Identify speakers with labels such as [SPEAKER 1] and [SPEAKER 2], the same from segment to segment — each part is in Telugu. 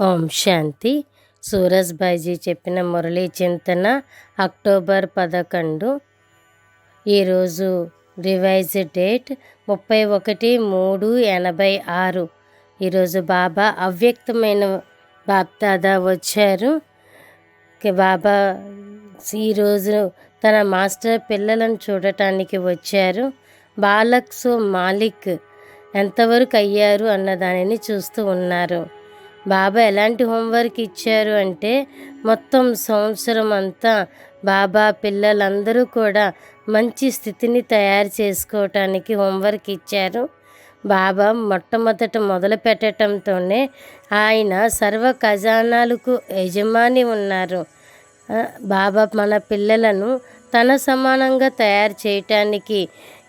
[SPEAKER 1] ఓం శాంతి. సూరజ్బాయిజీ చెప్పిన మురళీ చింతన అక్టోబర్ పదకొండు. ఈరోజు రివైజ్ డేట్ ముప్పై ఒకటి మూడు ఎనభై ఆరు. ఈరోజు బాబా అవ్యక్తమైన బాప్దాదా వచ్చారు. బాబా ఈరోజు తన మాస్టర్ పిల్లలను చూడటానికి వచ్చారు. బాలక్ సో మాలిక్ ఎంతవరకు అయ్యారు అన్న దానిని చూస్తూ ఉన్నారు. బాబా ఎలాంటి హోంవర్క్ ఇచ్చారు అంటే మొత్తం సంవత్సరం అంతా బాబా పిల్లలందరూ కూడా మంచి స్థితిని తయారు చేసుకోవటానికి హోంవర్క్ ఇచ్చారు. బాబా మొట్టమొదట మొదలు పెట్టడంతోనే ఆయన సర్వ ఖజానాలకు యజమాని ఉన్నారు. బాబా మన పిల్లలను తన సమానంగా తయారు చేయటానికి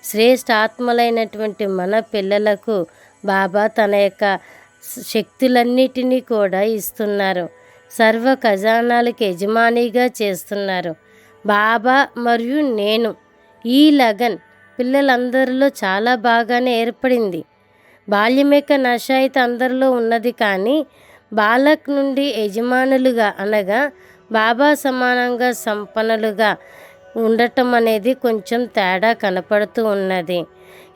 [SPEAKER 1] శ్రేష్ఠ ఆత్మలైనటువంటి మన పిల్లలకు బాబా తన యొక్క శక్తులన్నిటినీ కూడా ఇస్తున్నారు. సర్వ ఖజానాలకు యజమానిగా చేస్తున్నారు. బాబా మరియు నేను. ఈ లగన్ పిల్లలందరిలో చాలా బాగానే ఏర్పడింది. బాల్యమేక నష అయితే అందరిలో ఉన్నది కానీ బాలక్ నుండి యజమానులుగా అనగా బాబా సమానంగా సంపన్నులుగా ఉండటం అనేది కొంచెం తేడా కనపడుతూ ఉన్నది.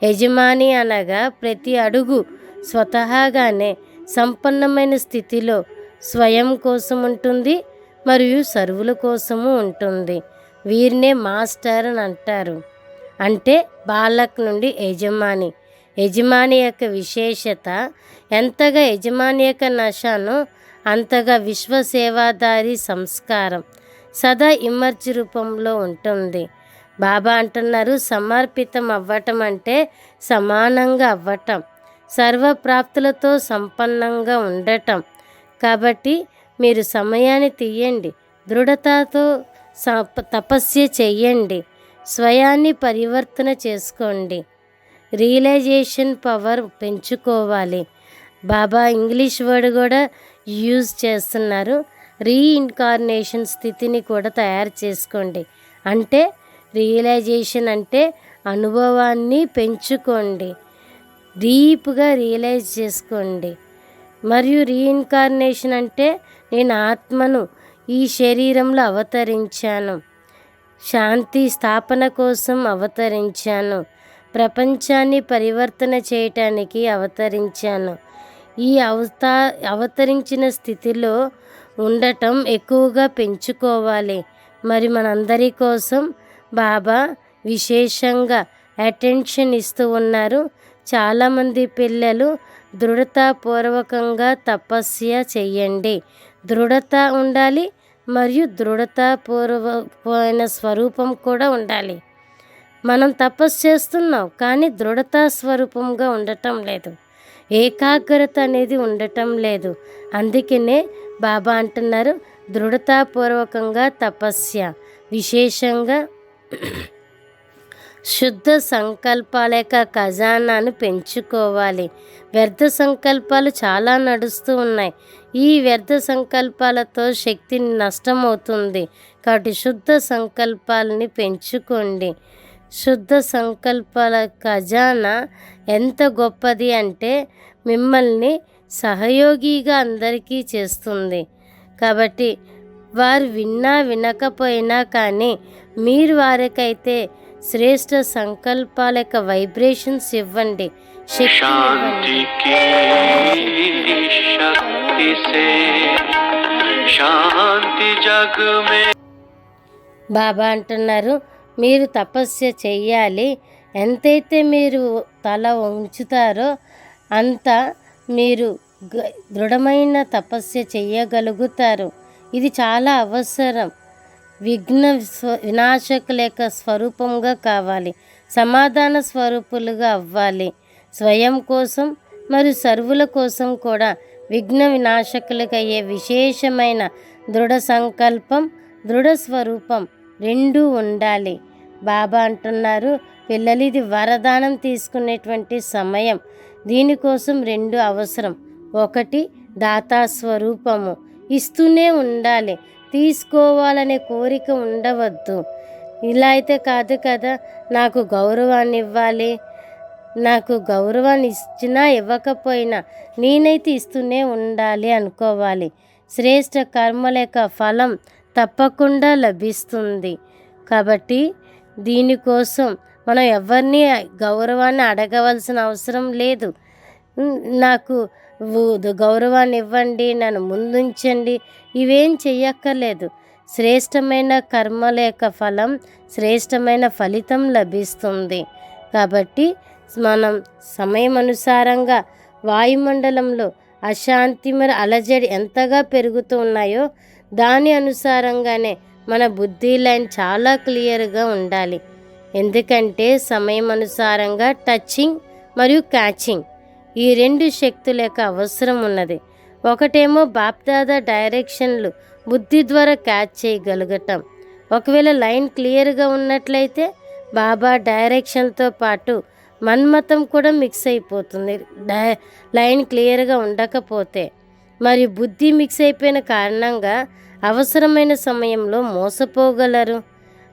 [SPEAKER 1] యజమాని అనగా ప్రతి అడుగు స్వతహాగానే సంపన్నమైన స్థితిలో స్వయం కోసం ఉంటుంది మరియు సరువుల కోసము ఉంటుంది. వీరినే మాస్టర్ అని అంటారు. అంటే బాలక్ నుండి యజమాని. యజమాని యొక్క విశేషత ఎంతగా యజమాని యొక్క నశానో అంతగా విశ్వసేవాదారి సంస్కారం సదా ఇమర్జి రూపంలో ఉంటుంది. బాబా అంటున్నారు సమర్పితం అవ్వటం అంటే సమానంగా అవ్వటం. సర్వప్రాప్తులతో సంపన్నంగా ఉండటం. కాబట్టి మీరు సమయాన్ని తీయండి. దృఢతతో సప- తపస్య చెయ్యండి. స్వయాన్ని పరివర్తన చేసుకోండి. రియలైజేషన్ పవర్ పెంచుకోవాలి. బాబా ఇంగ్లీష్ వర్డ్ కూడా యూజ్ చేస్తున్నారు. రీఇన్కార్నేషన్ స్థితిని కూడా తయారు చేసుకోండి. అంటే రియలైజేషన్ అంటే అనుభవాన్ని పెంచుకోండి. డీప్గా రియలైజ్ చేసుకోండి. మరియు రీఇన్కార్నేషన్ అంటే నేను ఆత్మను ఈ శరీరంలో అవతరించాను. శాంతి స్థాపన కోసం అవతరించాను. ప్రపంచాన్ని పరివర్తన చేయటానికి అవతరించాను. ఈ అవతా అవతరించిన స్థితిలో ఉండటం ఎక్కువగా పెంచుకోవాలి. మరి మనందరి కోసం బాబా విశేషంగా అటెన్షన్ ఇస్తూ ఉన్నారు. చాలామంది పిల్లలు దృఢతాపూర్వకంగా తపస్య చెయ్యండి. దృఢత ఉండాలి మరియు దృఢతాపూర్వమైన స్వరూపం కూడా ఉండాలి. మనం తపస్సు చేస్తున్నాం కానీ దృఢతా స్వరూపంగా ఉండటం లేదు. ఏకాగ్రత అనేది ఉండటం లేదు. అందుకనే బాబా అంటున్నారు దృఢతాపూర్వకంగా తపస్య. విశేషంగా శుద్ధ సంకల్పాల యొక్క ఖజానాను పెంచుకోవాలి. వ్యర్థ సంకల్పాలు చాలా నడుస్తూ ఉన్నాయి. ఈ వ్యర్థ సంకల్పాలతో శక్తి నష్టమవుతుంది. కాబట్టి శుద్ధ సంకల్పాలని పెంచుకోండి. శుద్ధ సంకల్పాల ఖజానా ఎంత గొప్పది అంటే మిమ్మల్ని సహయోగిగా అందరికీ చేస్తుంది. కాబట్టి వారు విన్నా వినకపోయినా కానీ మీరు వారికైతే శ్రేష్ట సంకల్పాల యొక్క వైబ్రేషన్స్ ఇవ్వండి. శక్తి
[SPEAKER 2] శాంతి
[SPEAKER 1] బాబా అంటున్నారు మీరు తపస్య చెయ్యాలి. ఎంతైతే మీరు తల ఉంచుతారో అంత మీరు దృఢమైన తపస్య చెయ్యగలుగుతారు. ఇది చాలా అవసరం. విఘ్న స్వ వినాశకుల యొక్క స్వరూపంగా కావాలి. సమాధాన స్వరూపులుగా అవ్వాలి. స్వయం కోసం మరియు సర్వుల కోసం కూడా విఘ్న వినాశకులకు అయ్యే విశేషమైన దృఢ సంకల్పం దృఢ స్వరూపం రెండూ ఉండాలి. బాబా అంటున్నారు పిల్లలు ఇది వరదానం తీసుకునేటువంటి సమయం. దీనికోసం రెండు అవసరం. ఒకటి దాతా స్వరూపము. ఇస్తూనే ఉండాలి. తీసుకోవాలనే కోరిక ఉండవద్దు. ఇలా అయితే కాదు కదా నాకు గౌరవాన్ని ఇవ్వాలి. నాకు గౌరవాన్ని ఇచ్చినా ఇవ్వకపోయినా నేనైతే ఇస్తూనే ఉండాలి అనుకోవాలి. శ్రేష్ట కర్మల యొక్క ఫలం తప్పకుండా లభిస్తుంది. కాబట్టి దీనికోసం మనం ఎవరిని గౌరవాన్ని అడగవలసిన అవసరం లేదు. నాకు గౌరవాన్ని ఇవ్వండి నన్ను ముందుంచండి. ఇవేం చెయ్యక్కర్లేదు. శ్రేష్టమైన కర్మల యొక్క ఫలం శ్రేష్టమైన ఫలితం లభిస్తుంది. కాబట్టి మనం సమయం అనుసారంగా వాయుమండలంలో అశాంతి మరి అలజడి ఎంతగా పెరుగుతూ ఉన్నాయో దాని అనుసారంగానే మన బుద్ధి లైన్ చాలా క్లియర్గా ఉండాలి. ఎందుకంటే సమయం అనుసారంగా టచింగ్ మరియు క్యాచింగ్ ఈ రెండు శక్తుల యొక్క అవసరం ఉన్నది. ఒకటేమో బాప్దాదా డైరెక్షన్లు బుద్ధి ద్వారా క్యాచ్ చేయగలగటం. ఒకవేళ లైన్ క్లియర్గా ఉన్నట్లయితే బాబా డైరెక్షన్తో పాటు మన్మతం కూడా మిక్స్ అయిపోతుంది. డై లైన్ క్లియర్గా ఉండకపోతే. మరి బుద్ధి మిక్స్ అయిపోయిన కారణంగా అవసరమైన సమయంలో మోసపోగలరు.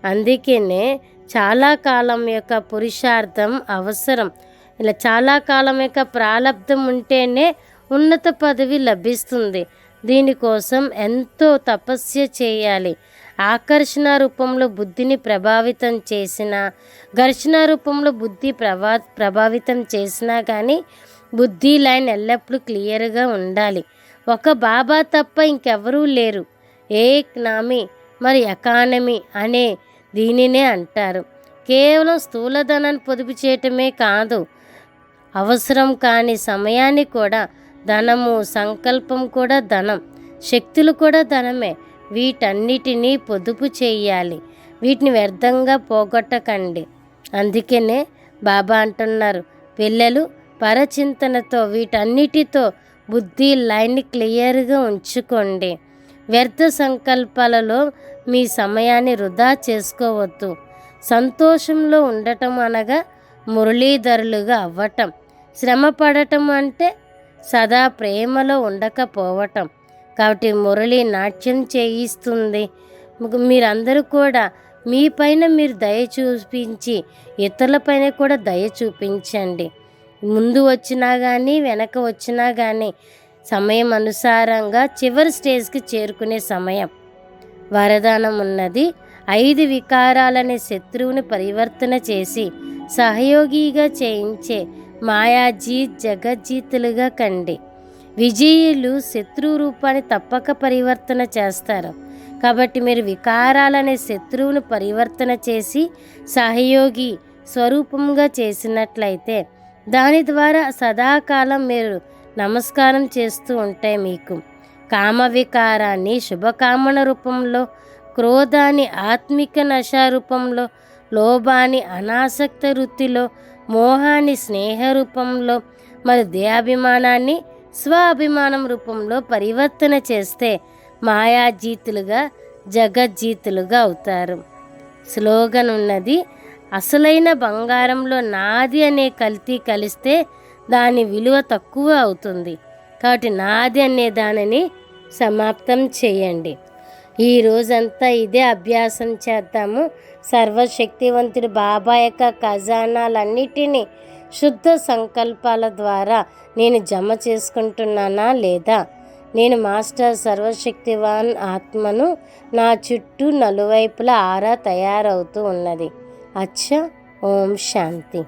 [SPEAKER 1] అందుకనే చాలా కాలం యొక్క పురుషార్థం అవసరం. ఇలా చాలా కాలం యొక్క ప్రారంధం ఉంటేనే ఉన్నత పదవి లభిస్తుంది. దీనికోసం ఎంతో తపస్య చేయాలి. ఆకర్షణ రూపంలో బుద్ధిని ప్రభావితం చేసిన ఘర్షణ రూపంలో బుద్ధి ప్రభా ప్రభావితం చేసినా కానీ బుద్ధి లైన్ ఎల్లప్పుడూ క్లియర్గా ఉండాలి. ఒక బాబా తప్ప ఇంకెవరూ లేరు. ఏక్నామీ మరి ఎకానమీ అనే దీనినే అంటారు. కేవలం స్థూలధనాన్ని పొదుపు చేయటమే కాదు అవసరం కాని సమయాన్ని కూడా ధనము సంకల్పం కూడా ధనం శక్తులు కూడా ధనమే. వీటన్నిటినీ పొదుపు చేయాలి. వీటిని వ్యర్థంగా పోగొట్టకండి. అందుకనే బాబా అంటున్నారు పిల్లలు పరచింతనతో వీటన్నిటితో బుద్ధి లైన్ని క్లియర్గా ఉంచుకోండి. వ్యర్థ సంకల్పాలలో మీ సమయాన్ని వృధా చేసుకోవద్దు. సంతోషంలో ఉండటం అనగా మురళీధరులుగా అవ్వటం. శ్రమపడటం అంటే సదా ప్రేమలో ఉండకపోవటం. కాబట్టి మురళి నాట్యం చేయిస్తుంది. మీరందరూ కూడా మీ పైన మీరు దయ చూపించి ఇతరులపైన కూడా దయ చూపించండి. ముందు వచ్చినా కానీ వెనక వచ్చినా కానీ సమయం అనుసారంగా చివరి స్టేజ్కి చేరుకునే సమయం. వరదానం ఉన్నది ఐదు వికారాలనే శత్రువుని పరివర్తన చేసి సహయోగిగా చేయించే మాయాజీత్ జగజ్జీతులుగా కండి. విజయులు శత్రువు రూపాన్ని తప్పక పరివర్తన చేస్తారు. కాబట్టి మీరు వికారాలనే శత్రువును పరివర్తన చేసి సహయోగి స్వరూపంగా చేసినట్లయితే దాని ద్వారా సదాకాలం మీరు నమస్కారం చేస్తూ ఉంటే మీకు కామ వికారాన్ని శుభకామన రూపంలో క్రోధాన్ని ఆత్మిక నశ రూపంలో లోభాన్ని అనాసక్త వృత్తిలో మోహాన్ని స్నేహ రూపంలో మరి దేహాభిమానాన్ని స్వాభిమానం రూపంలో పరివర్తన చేస్తే మాయాజీతులుగా జగజ్జీతులుగా అవుతారు. స్లోగన్ ఉన్నది అసలైన బంగారంలో నాది అనే కల్తీ కలిస్తే దాని విలువ తక్కువ అవుతుంది. కాబట్టి నాది అనే దానిని సమాప్తం చేయండి. ఈ రోజంతా ఇదే అభ్యాసం చేద్దాము. సర్వశక్తివంతుడు బాబా యొక్క ఖజానాలన్నిటినీ శుద్ధ సంకల్పాల ద్వారా నేను జమ చేసుకుంటున్నానా లేదా? నేను మాస్టర్ సర్వశక్తివాన్ ఆత్మను నా చుట్టూ నలువైపుల ఆరా తయారవుతూ ఉన్నది. అచ్చా ఓం శాంతి.